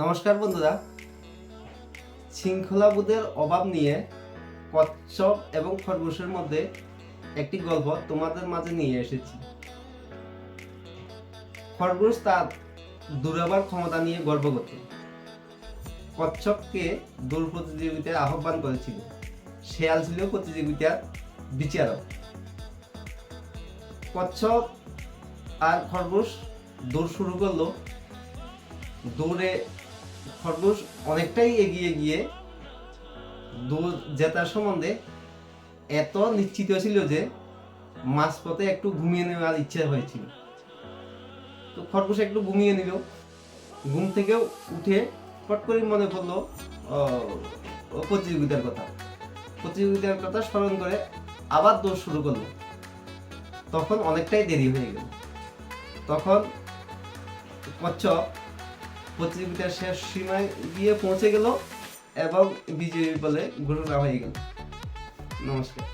নমস্কার বন্ধুরা। শৃঙ্খলাবোধের অভাব নিয়ে কচ্ছপ এবং খরগোশের মধ্যে একটি গল্প তোমাদের মাঝে নিয়ে এসেছি। খরগোশ তার দূরাবার ক্ষমতা নিয়ে গর্ব করত কচ্ছপকে দৌড় প্রতিযোগিতায় আহ্বান করেছিল। শেয়াল ছিল প্রতিযোগিতার বিচারক। কচ্ছপ আর খরগোশ দৌড় শুরু করল। দৌড়ে খরগোশ অনেকটাই এগিয়ে গিয়ে দৌড় জেতার সম্বন্ধে এত নিশ্চিত ছিল যে মাঝপথে একটু ঘুমিয়ে নেওয়ার ইচ্ছা হয়েছিল। তো খরগোশ একটু ঘুমিয়ে নিল। ঘুম থেকেও উঠে পট করে মনে পড়ল প্রতিযোগিতার কথা। প্রতিযোগিতার কথা স্মরণ করে আবার দৌড় শুরু করল। তখন অনেকটাই দেরি হয়ে গেল। তখন কচ্ছপ প্রতিযোগিতার শেষ সীমায় গিয়ে পৌঁছে গেল এবং বিজয়ী বলে ঘোষণা হয়ে গেল। নমস্কার।